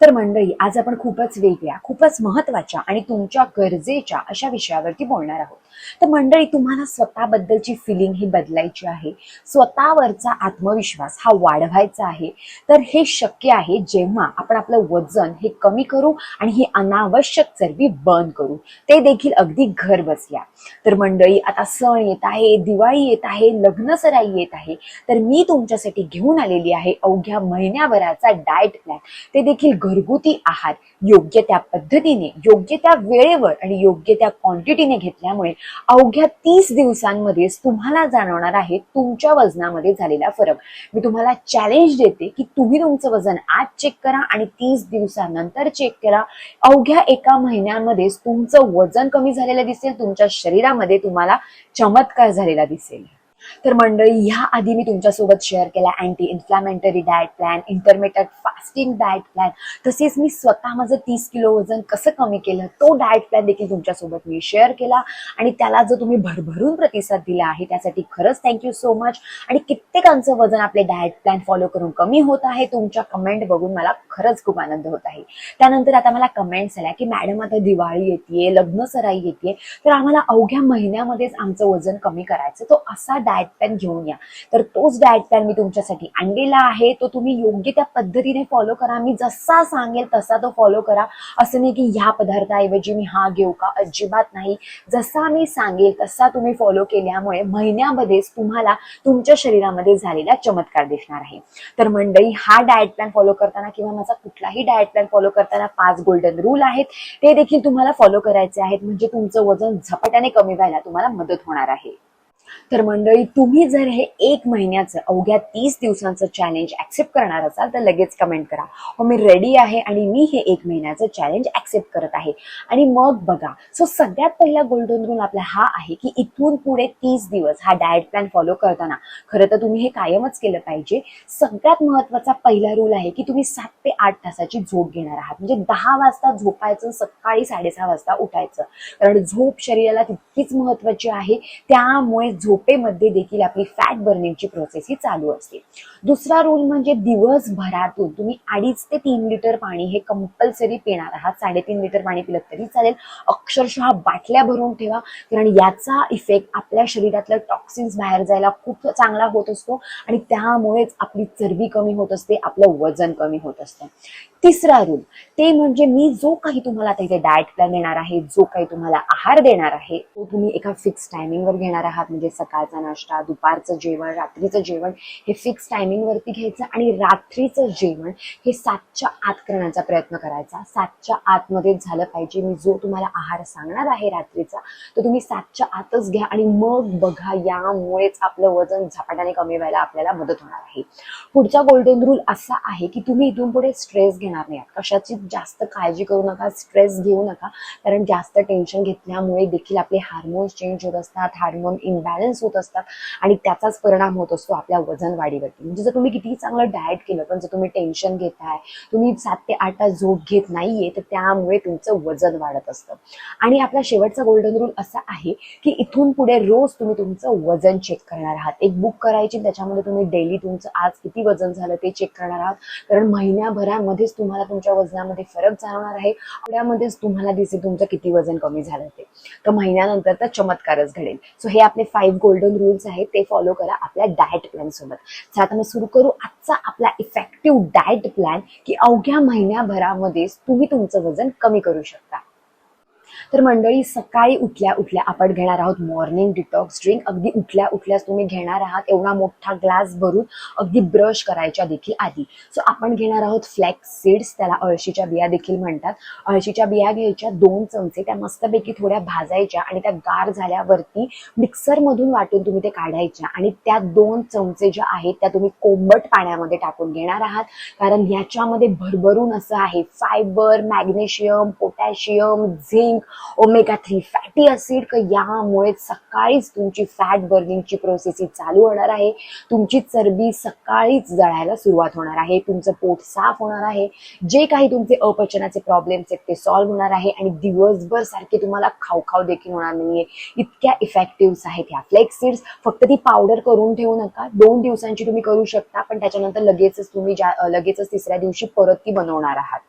तर मंडळी आज आपण खूपच वेगळ्या खूपच महत्त्वाच्या आणि तुमच्या गरजेच्या अशा विषयावरती बोलणार आहोत. तर मंडळी तुम्हाला स्वतःबद्दलची फिलिंग ही बदलायची आहे. स्वतःवरचा आत्मविश्वास हा वाढवायचा आहे. तर हे शक्य आहे जेव्हा आपण आपलं वजन हे कमी करू आणि ही अनावश्यक चरबी बर्न करू. ते देखील अगदी घर बसल्या. तर मंडळी आता सण येत आहे दिवाळी येत आहे लग्न सराई येत आहे. तर मी तुमच्यासाठी घेऊन आलेली आहे अवघ्या महिन्याभराचा डाएट प्लॅन ते देखील देखील घरगुती आहार योग्य त्या पद्धतीने योग्य त्या वेळेवर आणि योग्य त्या क्वांटिटीने घेतल्यामुळे अवघ्या तीस दिवसांमध्येच तुम्हाला जाणवणार आहे तुमच्या वजनामध्ये झालेला फरक. मी तुम्हाला चॅलेंज देते की तुम्ही तुमचं वजन आज चेक करा आणि तीस दिवसानंतर चेक करा. अवघ्या एका महिन्यामध्येच तुमचं वजन कमी झालेलं दिसेल तुमच्या शरीरामध्ये तुम्हाला चमत्कार झालेला दिसेल. तर मंडळी ह्या आधी मी तुमच्यासोबत शेअर केला anti inflammatory diet plan intermittent fasting diet plan तसेच मी स्वतः माझं तीस किलो वजन कसं कमी केलं तो डाएट प्लॅन देखील तुमच्यासोबत मी शेअर केला. आणि त्याला जो तुम्ही भरभरून प्रतिसाद दिला आहे त्यासाठी खरंच थँक्यू सो मच आणि कित्येकांचं वजन आपले डाएट प्लॅन फॉलो करून कमी होत आहे तुमच्या कमेंट बघून मला खरंच खूप आनंद होत आहे. त्यानंतर आता मला कमेंट्स आल्या की मॅडम आता दिवाळी येते लग्न सराई येते तर आम्हाला अवघ्या महिन्यामध्येच आमचं वजन कमी करायचं. तो असा डाएट प्लॅन घेऊन या. तर तोच डाएट प्लॅन मी तुमच्यासाठी आणलेला आहे तो तुम्ही योग्य त्या पद्धतीने फॉलो करा. मी जसा सांगेल तसा तो फॉलो करा. असं नाही की ह्या पदार्थाऐवजी मी हा घेऊ का? अजिबात नाही. जसा मी सांगेल तसा तुम्ही फॉलो केल्यामुळे महिन्यामध्येच तुम्हाला तुमच्या शरीरामध्ये झालेला चमत्कार दिसणार आहे. तर मंडळी हा डाएट प्लॅन फॉलो करताना किंवा माझा कुठलाही डाएट प्लॅन फॉलो करताना पाच गोल्डन रूल आहेत. ते देखील तुम्हाला फॉलो करायचे आहेत. म्हणजे तुमचं वजन झपाट्याने कमी व्हायला तुम्हाला मदत होणार आहे. तर मंडळी तुम्ही जर हे एक महिन्याचं अवघ्या तीस दिवसांचं चॅलेंज ऍक्सेप्ट करणार असाल तर लगेच कमेंट करा. हो मी रेडी आहे आणि मी हे एक महिन्याचं चॅलेंज ऍक्सेप्ट करत आहे. आणि मग बघा सो सगळ्यात पहिला गोल्डन रूल आपला हा आहे की इथून पुढे तीस दिवस हा डाएट प्लॅन फॉलो करताना खरं तर तुम्ही हे कायमच केलं पाहिजे. सगळ्यात महत्त्वाचा पहिला रूल आहे की तुम्ही सात ते आठ तासाची झोप घेणार आहात. म्हणजे दहा वाजता झोपायचं सकाळी साडेसहा वाजता उठायचं. कारण झोप शरीराला तितकीच महत्वाची आहे. त्यामुळे झोपेमध्ये देखील आपली फॅट बर्निंगची प्रोसेस ही चालू असते. दुसरा रूल म्हणजे दिवसभरातून तुम्ही अडीच ते तीन लिटर पाणी हे कंपल्सरी पिणार आहात. साडेतीन लिटर पाणी पिलं तरी चालेल. अक्षरशः बाटल्या भरून ठेवा. कारण याचा इफेक्ट आपल्या शरीरातलं टॉक्सिन्स बाहेर जायला खूप चांगला होत असतो. आणि त्यामुळेच आपली चरबी कमी होत असते आपलं वजन कमी होत असतं. तिसरा रूल ते म्हणजे मी जो काही तुम्हाला आता इथे डाएट प्लॅन देणार आहे जो काही तुम्हाला आहार देणार आहे तो तुम्ही एका फिक्स टायमिंगवर घेणार आहात. म्हणजे सकाळचा नाश्ता दुपारचं जेवण रात्रीचं जेवण हे फिक्स टायमिंगवरती घ्यायचं आणि रात्रीचं जेवण हे सातच्या आत करण्याचा प्रयत्न करायचा. सातच्या आतमध्ये झालं पाहिजे. मी जो तुम्हाला आहार सांगणार आहे रात्रीचा तो तुम्ही सातच्या आतच घ्या आणि मग बघा यामुळेच आपलं वजन झपाट्याने कमी व्हायला आपल्याला मदत होणार आहे. पुढचा गोल्डन रूल असा आहे की तुम्ही इथून पुढे स्ट्रेस घेणार नाही. कशाची जास्त काळजी करू नका स्ट्रेस घेऊ नका. कारण जास्त टेन्शन घेतल्यामुळे देखील आपले हार्मोन्स चेंज होत असतात. हार्मोन बॅलन्स होत असतात आणि त्याचाच परिणाम होत असतो आपल्या वजन वाढीवरती म्हणजे जर तुम्ही किती चांगलं डाएट केलं पण जर तुम्ही टेन्शन घेताय तुम्ही सात ते आठ तास झोप घेत नाहीये तर त्यामुळे तुमचं वजन वाढत असतं. आणि आपला शेवटचा गोल्डन रूल असा आहे की इथून पुढे रोज तुम्ही तुमचं वजन चेक करणार आहात. एक बुक करायची त्याच्यामध्ये तुम्ही डेली तुमचं आज किती वजन झालं ते चेक करणार आहात. कारण महिन्याभरामध्येच तुम्हाला तुमच्या वजनामध्ये फरक जाणवणार आहे. आठवड्यामध्येच तुम्हाला दिसेल तुमचं किती वजन कमी झालं ते. तर महिन्यानंतर तर चमत्कारच घडेल. सो हे आपले फाईव्ह गोल्डन रूल्स आहेत ते फॉलो करा आपल्या डाएट प्लॅन सोबत. तर आता मी सुरू करू आजचा आपला इफेक्टिव्ह डाएट प्लॅन की अवघ्या महिन्याभरामध्येच तुम्ही तुमचं वजन कमी करू शकता. तर मंडळी सकाळी उठल्या उठल्या आपण घेणार आहोत मॉर्निंग डिटॉक्स ड्रिंक अगदी उठल्या उठल्यास तुम्ही घेणार आहात एवढा मोठा ग्लास भरून अगदी ब्रश करायच्या देखील आधी. सो आपण घेणार आहोत फ्लॅक्स सीड्स त्याला अळशीच्या बिया देखील म्हणतात. अळशीच्या बिया घ्यायच्या दोन चमचे त्या मस्तपैकी थोड्या भाजायच्या आणि त्या गार झाल्यावरती मिक्सर मधून वाटून तुम्ही ते काढायच्या आणि त्या दोन चमचे ज्या आहेत त्या तुम्ही कोंबट पाण्यामध्ये टाकून घेणार आहात. कारण ह्याच्यामध्ये भरभरून असं आहे fibre magnesium potassium zinc omega three fatty acid का यामुळे सकाळीच तुमची फॅट बर्निंगची प्रोसेस ही चालू होणार आहे. तुमची चरबी सकाळीच जळायला सुरुवात होणार आहे. तुमचं पोट साफ होणार आहे. जे काही तुमचे अपचनाचे प्रॉब्लेम्स आहेत ते सॉल्व्ह होणार आहे आणि दिवसभर सारखे तुम्हाला खावखाव देखील होणार नाहीये. इतक्या इफेक्टिव्ह आहेत ह्या फ्लेक्स सीड्स फक्त ती पावडर करून ठेवू नका. दोन दिवसांची तुम्ही करू शकता पण त्याच्यानंतर लगेचच तुम्ही ज्या लगेचच तिसऱ्या दिवशी परत ती बनवणार आहात.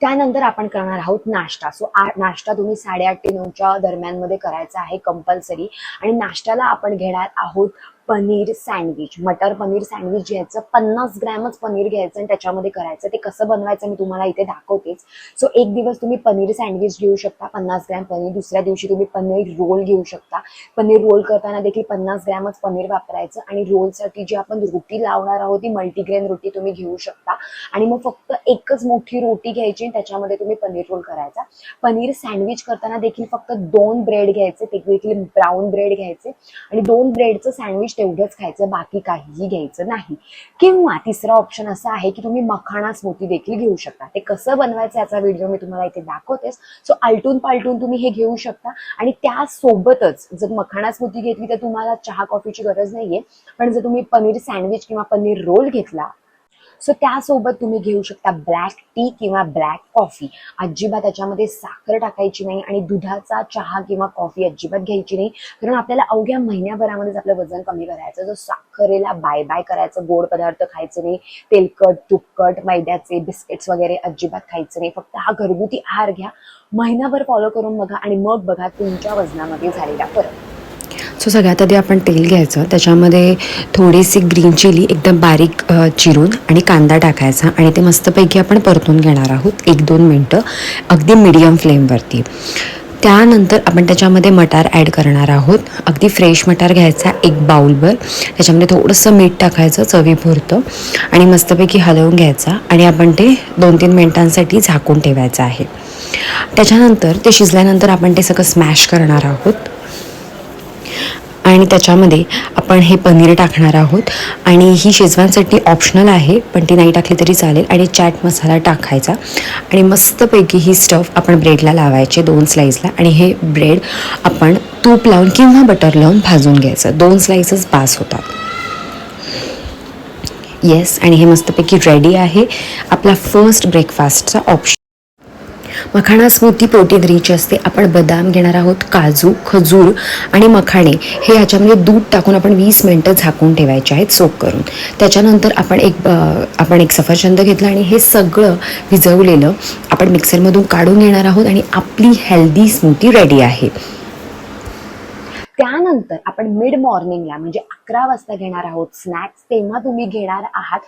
त्यानंतर आपण करणार आहोत नाश्ता. सो नाश्ता तुम्ही साडेआठ ते नऊच्या दरम्यानमध्ये करायचा आहे कंपल्सरी आणि नाश्त्याला आपण घेणार आहोत पनीर सँडविच मटर पनीर सँडविच घ्यायचं पन्नास ग्रॅमच पनीर घ्यायचं आणि त्याच्यामध्ये करायचं. ते कसं बनवायचं मी तुम्हाला इथे दाखवतेच. सो एक दिवस तुम्ही पनीर सँडविच घेऊ शकता पन्नास ग्रॅम पनीर. दुसऱ्या दिवशी तुम्ही पनीर रोल घेऊ शकता. पनीर रोल करताना देखील पन्नास ग्रॅमच पनीर वापरायचं आणि रोलसाठी जी आपण रोटी लावणार आहोत ती मल्टीग्रेन रोटी तुम्ही घेऊ शकता. आणि मग फक्त एकच मोठी रोटी घ्यायची आणि त्याच्यामध्ये तुम्ही पनीर रोल करायचा. पनीर सँडविच करताना देखील फक्त दोन ब्रेड घ्यायचे ते देखील ब्राऊन ब्रेड घ्यायचे. आणि दोन ब्रेडचं सँडविच तेवढंच खायचं बाकी काहीही घ्यायचं नाही. किंवा तिसरा ऑप्शन असा आहे की तुम्ही मखाणा स्मूथी देखील घेऊ शकता. ते कसं बनवायचं याचा व्हिडिओ मी तुम्हाला इथे दाखवतेस सो आलटून पालटून तुम्ही हे घेऊ शकता. आणि त्यासोबतच जर मखाणा स्मूथी घेतली तर तुम्हाला चहा कॉफीची गरज नाहीये. पण जर तुम्ही पनीर सँडविच किंवा पनीर रोल घेतला सो त्यासोबत तुम्ही घेऊ शकता ब्लॅक टी किंवा ब्लॅक कॉफी अजिबात त्याच्यामध्ये साखर टाकायची नाही आणि दुधाचा चहा किंवा कॉफी अजिबात घ्यायची नाही. कारण आपल्याला अवघ्या महिन्याभरामध्येच आपलं वजन कमी करायचं. जो साखरेला बाय बाय करायचं गोड पदार्थ खायचे नाही तेलकट तुपकट मैद्याचे बिस्किट्स वगैरे अजिबात खायचे नाही. फक्त हा घरगुती आहार घ्या. महिनाभर फॉलो करून बघा आणि मग बघा तुमच्या वजनामध्ये झालेला फरक. सो सगळ्यात आधी आपण तेल घ्यायचं. त्याच्यामध्ये थोडीशी ग्रीन चिली एकदम बारीक चिरून आणि कांदा टाकायचा आणि ते मस्तपैकी आपण परतून घेणार आहोत. एक दोन मिनटं. अगदी मिडियम फ्लेमवरती त्यानंतर आपण त्याच्यामध्ये मटार ॲड करणार आहोत. अगदी फ्रेश मटार घ्यायचा एक बाउलभर त्याच्यामध्ये थोडंसं मीठ टाकायचं चवीपुरतं आणि मस्तपैकी हलवून घ्यायचा आणि आपण ते दोन तीन मिनटांसाठी झाकून ठेवायचं आहे. त्याच्यानंतर ते शिजल्यानंतर आपण ते सगळं स्मॅश करणार आहोत. आणि त्याच्यामध्ये आपण हे पनीर टाकणार आहोत. आणि ही शेजवानसाठी ऑप्शनल आहे पण ती नाही टाकली तरी चालेल. आणि चाट मसाला टाकायचा. आणि मस्तपैकी ही स्टफ आपण ब्रेडला लावायचे दोन स्लाईसला आणि हे ब्रेड आपण तूप लावून किंवा बटर लावून भाजून घ्यायचं. दोन स्लाईसच बास होतात. येस आणि हे मस्तपैकी रेडी आहे. आपला first ब्रेकफास्टचा option makhana smoothie protein rich असते. आपण बदाम घेणार आहोत काजू खजूर आणि मखाणे हे ह्याच्यामध्ये दूध टाकून आपण वीस मिनटं झाकून ठेवायचे आहेत सोक करून. त्याच्यानंतर आपण एक आपण एक सफरचंद घेतलं आणि हे सगळं भिजवलेलं आपण मिक्सरमधून काढून घेणार आहोत आणि आपली हेल्दी स्मूथी रेडी आहे. त्यानंतर आपण मिड मॉर्निंगला म्हणजे अकरा वाजता घेणार आहोत स्नॅक्स तेव्हा तुम्ही घेणार आहात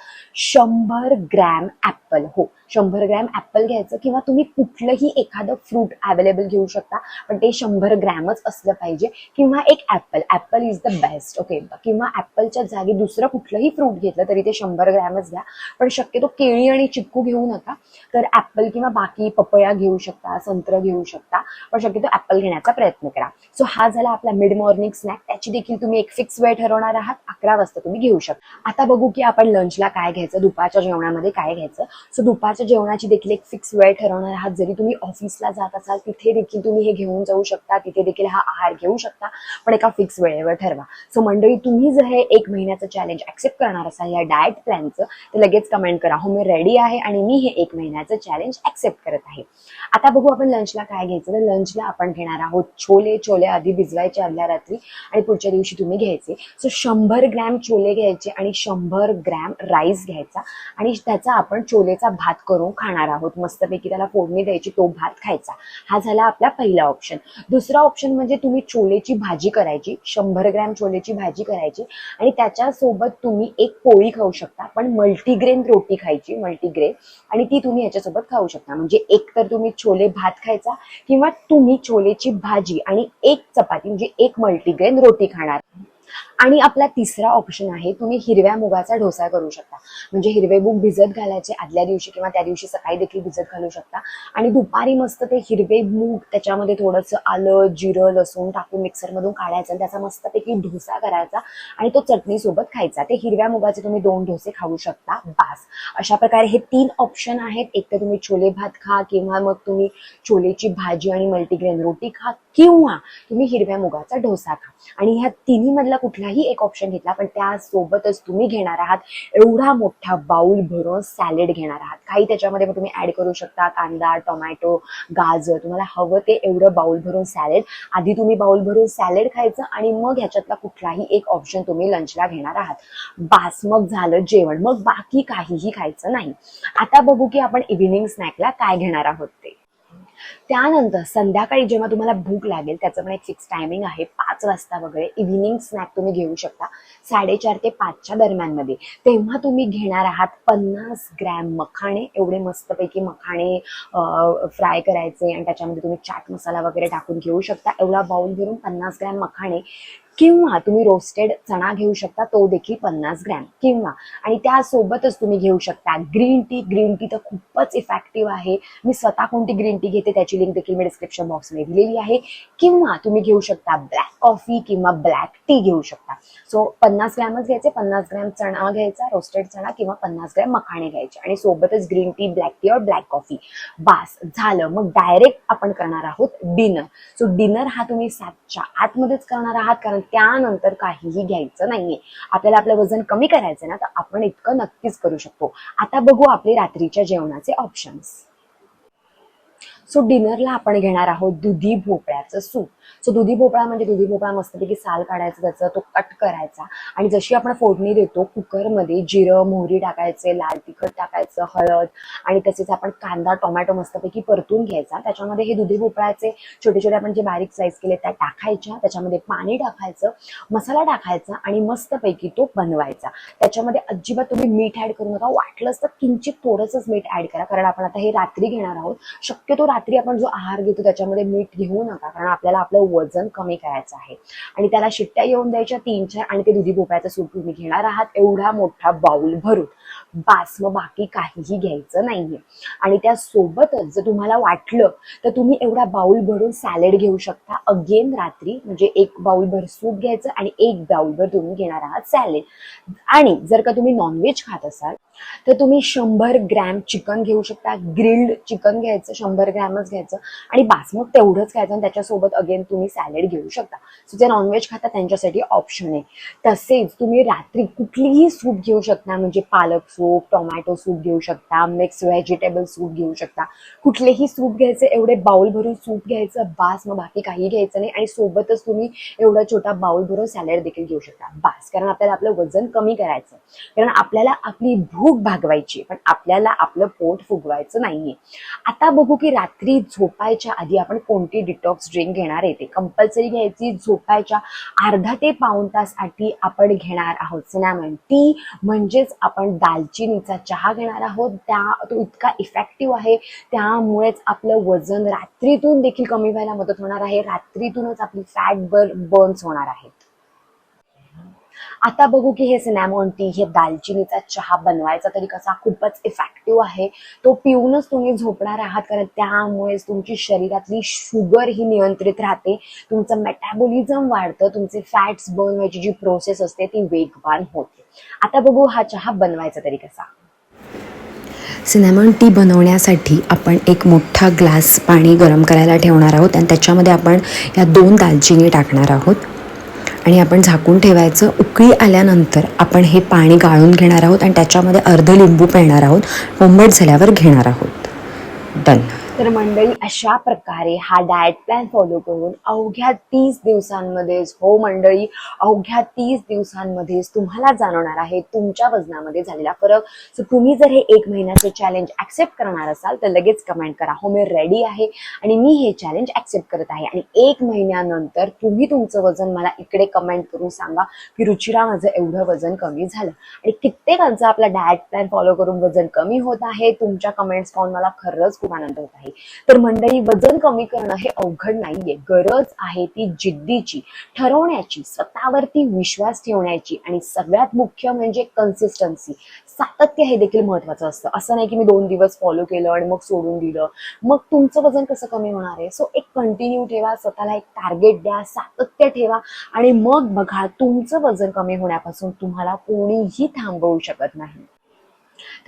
शंभर ग्रॅम ॲपल हो शंभर ग्रॅम ऍपल घ्यायचं किंवा तुम्ही कुठलंही एखादं फ्रूट अवेलेबल घेऊ शकता पण ते शंभर ग्रॅमच असलं पाहिजे. किंवा एक apple apple is the best okay? किंवा ऍपलच्या जागी दुसरं कुठलंही फ्रूट घेतलं तरी ते शंभर ग्रॅमच घ्या. पण शक्यतो केळी आणि चिक्कू घेऊ नका तर ऍपल किंवा बाकी पपया घेऊ शकता संत्र घेऊ शकता पण शक्यतो ऍपल घेण्याचा प्रयत्न करा. सो हा झाला आपला मिड मॉर्निंग स्नॅक त्याची देखील तुम्ही एक फिक्स वेळ ठरवणार आहात. अकरा वाजता तुम्ही घेऊ शकता. आता बघू की आपण लंचला काय घ्यायचं दुपारच्या जेवणामध्ये काय घ्यायचं. सो दुपारच्या जेवणाची देखील एक फिक्स वेळ ठरवणार आहात. जरी तुम्ही ऑफिसला जात असाल तिथे देखील तुम्ही हे घेऊन जाऊ शकता. तिथे देखील हा आहार घेऊ शकता. पण एका फिक्स वेळेवर ठरवा. सो मंडळी तुम्ही जर हे एक महिन्याचं चॅलेंज ऍक्सेप्ट करणार असाल या डाएट प्लॅनचं तर लगेच कमेंट करा. हो मी रेडी आहे आणि मी हे एक महिन्याचं चॅलेंज ऍक्सेप्ट करत आहे. आता बघू आपण लंचला काय घ्यायचं? तर लंचला आपण घेणार आहोत छोले. छोले आधी भिजवायचे आदल्या रात्री आणि पुढच्या दिवशी तुम्ही घ्यायचे. सो शंभर ग्रॅम छोले घ्यायचे आणि शंभर ग्रॅम राईस घ्यायचा. आणि त्याचा आपण छोलेचा भात करून खाणार आहोत. मस्तपैकी त्याला फोडणी द्यायची तो भात खायचा. हा झाला आपला पहिला ऑप्शन दुसरा ऑप्शन म्हणजे तुम्ही छोलेची भाजी करायची शंभर ग्रॅम छोलेची भाजी करायची आणि त्याच्यासोबत तुम्ही एक पोळी खाऊ शकता पण मल्टीग्रेन रोटी खायची मल्टीग्रेन आणि ती तुम्ही याच्यासोबत खाऊ शकता. म्हणजे एक तर तुम्ही छोले भात खायचा किंवा तुम्ही छोलेची भाजी आणि एक चपाती म्हणजे एक मल्टीग्रेन रोटी खाणार. आणि आपला तिसरा ऑप्शन आहे तुम्ही हिरव्या मुगाचा डोसा करू शकता. म्हणजे हिरवे मूग भिजत घालायचे आदल्या दिवशी किंवा त्या दिवशी सकाळी देखील भिजत घालू शकता. आणि दुपारी मस्त ते हिरवे मूग त्याच्यामध्ये थोडंसं आलं जिरं लसूण टाकून मिक्सरमधून काढायचं त्याचा मस्तपैकी डोसा करायचा आणि तो चटणी सोबत खायचा. ते हिरव्या मुगाचे तुम्ही दोन ढोसे खाऊ शकता. बास. अशा प्रकारे हे तीन ऑप्शन आहेत. एक तर तुम्ही छोले भात खा किंवा मग तुम्ही छोलेची भाजी आणि मल्टीग्रेन रोटी खा किंवा तुम्ही हिरव्या मुगाचा डोसा खा. आणि ह्या तिन्ही मधला कुठलाही एक ऑप्शन घेतला पण त्यासोबतच तुम्ही घेणार आहात एवढा मोठा बाउल भरून सॅलेड घेणार आहात. काही त्याच्यामध्ये मग तुम्ही ऍड करू शकता कांदा टोमॅटो गाजर. तुम्हाला हवं ते एवढं बाउल भरून सॅलेड आधी तुम्ही बाउल भरून सॅलेड खायचं आणि मग ह्याच्यातला कुठलाही एक ऑप्शन तुम्ही लंचला घेणार आहात. बास मग झालं जेवण. मग बाकी काहीही खायचं नाही. आता बघू की आपण इव्हिनिंग स्नॅकला काय घेणार आहोत ते. त्यानंतर संध्याकाळी जेव्हा तुम्हाला भूक लागेल त्याचं पण एक फिक्स टायमिंग आहे. पाच वाजता वगैरे इव्हिनिंग स्नॅक तुम्ही घेऊ शकता. साडेचार ते पाचच्या दरम्यानमध्ये. तेव्हा तुम्ही घेणार आहात पन्नास ग्रॅम मखाणे. एवढे मस्तपैकी मखाणे फ्राय करायचे आणि त्याच्यामध्ये तुम्ही चाट मसाला वगैरे टाकून घेऊ शकता. एवढा बाउल भरून पन्नास ग्रॅम मखाणे किंवा तुम्ही रोस्टेड चणा घेऊ शकता तो देखील पन्नास ग्रॅम. किंवा आणि त्यासोबतच तुम्ही घेऊ शकता ग्रीन टी ग्रीन टी तर खूपच इफेक्टिव्ह आहे. मी स्वतः कोणती ग्रीन टी घेते त्याची लिंक देखील मी डिस्क्रिप्शन बॉक्समध्ये दिलेली आहे. किंवा तुम्ही घेऊ शकता ब्लॅक कॉफी किंवा ब्लॅक टी घेऊ शकता. सो पन्नास ग्रॅमच घ्यायचे पन्नास ग्रॅम चणा घ्यायचा रोस्टेड चणा किंवा पन्नास ग्रॅम मखाणे घ्यायचे. आणि सोबतच ग्रीन टी ब्लॅक टी और ब्लॅक कॉफी बास झालं. मग डायरेक्ट आपण करणार आहोत डिनर सो डिनर हा तुम्ही सातच्या आतमध्येच करणार आहात कारण त्यानंतर काहीही घ्यायचं नाहीये. आपल्याला आपलं वजन कमी करायचं ना तर आपण इतकं नक्कीच करू शकतो. आता बघू आपले रात्रीच्या जेवणाचे ऑप्शन्स सो डिनरला आपण घेणार आहोत दुधी भोपळ्याचं सूप. सो दुधी भोपळा म्हणजे दुधी भोपळा मस्तपैकी साल काढायचा त्याचा तो कट करायचा. आणि जशी आपण फोडणी देतो कुकरमध्ये जिरं मोहरी टाकायचे लाल तिखट टाकायचं हळद आणि तसेच आपण कांदा टोमॅटो मस्तपैकी परतून घ्यायचा. त्याच्यामध्ये हे दुधी भोपळ्याचे छोटे छोटे आपण जे बारीक साईज केले त्या टाकायच्या. त्याच्यामध्ये पाणी टाकायचं मसाला टाकायचा आणि मस्तपैकी तो बनवायचा. त्याच्यामध्ये अजिबात तुम्ही मीठ ऍड करू नका. वाटलंच तर किंचित थोडंसंच मीठ ऍड करा. कारण आपण आता हे रात्री घेणार आहोत. शक्यतो रात्री रात्री आपण जो आहार घेतो त्याच्यामध्ये मीठ घेऊ नका कारण आपल्याला आपलं वजन कमी करायचं आहे. आणि त्याला शिट्ट्या येऊन द्यायच्या तीन चार आणि ते दुधी भोपळ्याचं सूप तुम्ही घेणार आहात एवढा मोठा बाउल भरून. बास मग बाकी काहीही घ्यायचं नाहीये. आणि त्या सोबतच जर तुम्हाला वाटलं तर तुम्ही एवढा बाउल भरून सॅलेड घेऊ शकता. अगेन रात्री म्हणजे एक बाउल भर सूप घ्यायचं आणि एक बाउल भर तुम्ही घेणार आहात सॅलेड. आणि जर का तुम्ही नॉनव्हेज खात असाल तर तुम्ही शंभर ग्रॅम चिकन घेऊ शकता. ग्रिल्ड चिकन घ्यायचं शंभर ग्रॅमच घ्यायचं. आणि बास मग तेवढंच खायचं आणि त्याच्यासोबत अगेन तुम्ही सॅलेड घेऊ शकता. सो जे नॉनव्हेज खाता त्यांच्यासाठी ऑप्शन आहे. तसेच तुम्ही रात्री कुठलीही सूप घेऊ शकता म्हणजे पालक सूप टोमॅटो सूप घेऊ शकता मिक्स व्हेजिटेबल सूप घेऊ शकता. कुठलेही सूप घ्यायचे एवढे बाउल भरून सूप घ्यायचं बास मग बाकी काही घ्यायचं नाही आणि सोबतच तुम्ही एवढा छोटा बाउल भरून सॅलड देखील घेऊ शकता. बास कारण आपल्याला आपलं वजन कमी करायचं. कारण आपल्याला आपली भूक भागवायची पण आपल्याला आपलं पोट फुगवायचं नाहीये. आता बघू की रात्री झोपायच्या आधी आपण कोणती डिटॉक्स ड्रिंक घेणार आहे ते. कंपल्सरी घ्यायची झोपायच्या अर्धा ते पाऊण तास आधी आपण घेणार आहोत. सिनामन टी म्हणजेच आपण दाल दालचिनीचा चहा घेणार आहोत. त्या तो इतका इफेक्टिव्ह आहे. त्यामुळेच आपलं वजन रात्रीतून देखील कमी व्हायला मदत होणार आहे. रात्रीतूनच आपली फॅट बर बर्न्स होणार आहेत. आता बघू की हे सिनॅमॉन टी हे दालचिनीचा चहा बनवायचा तरी कसा खूपच इफेक्टिव्ह आहे. तो पिऊनच तुम्ही झोपणार आहात. कारण त्यामुळेच तुमची शरीरातली शुगर ही नियंत्रित राहते. तुमचं मेटाबॉलिझम वाढतं. तुमचे फॅट्स बर्न व्हायची जी प्रोसेस असते ती वेगवान होते. आता बघू हा चहा बनवायचा तरी कसा. सिनेमन टी बनवण्यासाठी आपण एक मोठा ग्लास पाणी गरम करायला ठेवणार आहोत आणि त्याच्यामध्ये आपण या दोन दालचिनी टाकणार आहोत. आणि आपण झाकून ठेवायचं. उकळी आल्यानंतर आपण हे पाणी गाळून घेणार आहोत आणि त्याच्यामध्ये अर्ध लिंबू पिळणार आहोत. कोंबट झाल्यावर घेणार आहोत. डन. तर मंडळी अशा प्रकारे हा डाएट प्लॅन फॉलो करून अवघ्या तीस दिवसांमध्येच हो मंडळी अवघ्या तीस दिवसांमध्येच तुम्हाला जाणवणार आहे तुमच्या वजनामध्ये झालेला फरक. सो तुम्ही जर हे एक महिन्याचं चॅलेंज ऍक्सेप्ट करणार असाल तर लगेच कमेंट करा. हो मी रेडी आहे आणि मी हे चॅलेंज ऍक्सेप्ट करत आहे. आणि एक महिन्यानंतर तुम्ही तुमचं वजन मला इकडे कमेंट करून सांगा की रुचिरा माझं एवढं वजन कमी झालं. आणि कित्येकांचं आपला डाएट प्लॅन फॉलो करून वजन कमी होत आहे. तुमच्या कमेंट्स पाहून मला खरंच खूप आनंद होत आहे. आहे. तर मंडळी वजन कमी करणं हे अवघड नाहीये. गरज आहे ती जिद्दीची ठरवण्याची स्वतःवरती विश्वास ठेवण्याची आणि सगळ्यात मुख्य म्हणजे कन्सिस्टन्सी सातत्य हे देखील महत्वाचं असतं. असं नाही की मी दोन दिवस फॉलो केलं आणि मग सोडून दिलं. मग तुमचं वजन कसं कमी होणार आहे? सो एक कंटिन्यू ठेवा स्वतःला एक टार्गेट द्या सातत्य ठेवा आणि मग बघा तुमचं वजन कमी होण्यापासून तुम्हाला कोणीही थांबवू शकत नाही.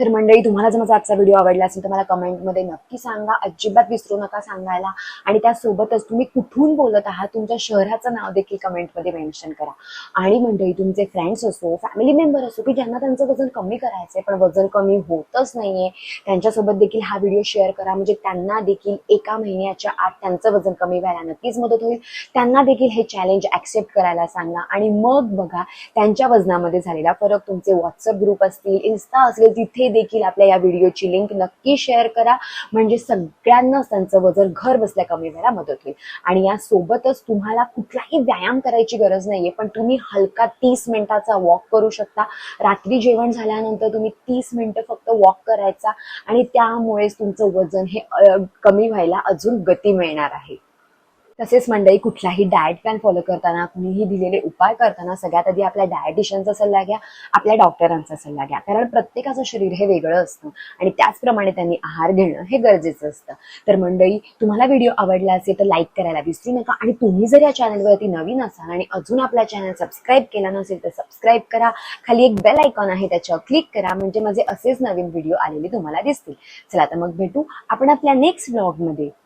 तर मंडळी तुम्हाला जर माझा आजचा व्हिडिओ आवडला असेल तर मला कमेंटमध्ये नक्की सांगा. अजिबात विसरू नका सांगायला. आणि त्यासोबतच तुम्ही कुठून बोलत आहात तुमच्या शहराचं नाव देखील कमेंटमध्ये मेन्शन करा. आणि मंडळी तुमचे फ्रेंड्स असो फॅमिली मेंबर असो की ज्यांना त्यांचं वजन कमी करायचं आहे पण वजन कमी होतच नाहीये त्यांच्यासोबत देखील हा व्हिडिओ शेअर करा. म्हणजे त्यांना देखील एका महिन्याच्या आत त्यांचं वजन कमी व्हायला नक्कीच मदत होईल. त्यांना देखील हे चॅलेंज ऍक्सेप्ट करायला सांगा. आणि मग बघा त्यांच्या वजनामध्ये झालेला फरक. तुमचे व्हॉट्सअप ग्रुप असतील इन्स्टा असेल तिथे देखील आपल्या या व्हिडिओची लिंक नक्की शेअर करा. म्हणजे सगळ्यांनाच त्यांचं वजन घर बसल्या कमी व्हायला मदत होईल. आणि या सोबतच तुम्हाला कुठलाही व्यायाम करायची गरज नाहीये पण तुम्ही हलका तीस मिनिटाचा वॉक करू शकता. रात्री जेवण झाल्यानंतर तुम्ही तीस मिनिटं फक्त वॉक करायचा आणि त्यामुळेच तुमचं वजन हे कमी व्हायला अजून गती मिळणार आहे. तसेच मंडळी कुठलाही डाएट प्लॅन फॉलो करताना कुणीही दिलेले उपाय करताना सगळ्यात आधी आपल्या डायटिशियनचा सल्ला घ्या आपल्या डॉक्टरांचा सल्ला घ्या. कारण प्रत्येकाचं शरीर हे वेगळं असतं आणि त्याचप्रमाणे त्यांनी आहार घेणं हे गरजेचं असतं. तर मंडळी तुम्हाला व्हिडिओ आवडला असेल तर लाईक करायला विसरू नका आणि तुम्ही जर या चॅनलवरती नवीन असाल आणि अजून आपला चॅनल सबस्क्राईब केला नसेल तर सबस्क्राईब करा. खाली एक बेल आयकॉन आहे त्याच्यावर क्लिक करा. म्हणजे माझे असेच नवीन व्हिडिओ आलेले तुम्हाला दिसतील. चला तर मग भेटू आपण आपल्या नेक्स्ट ब्लॉगमध्ये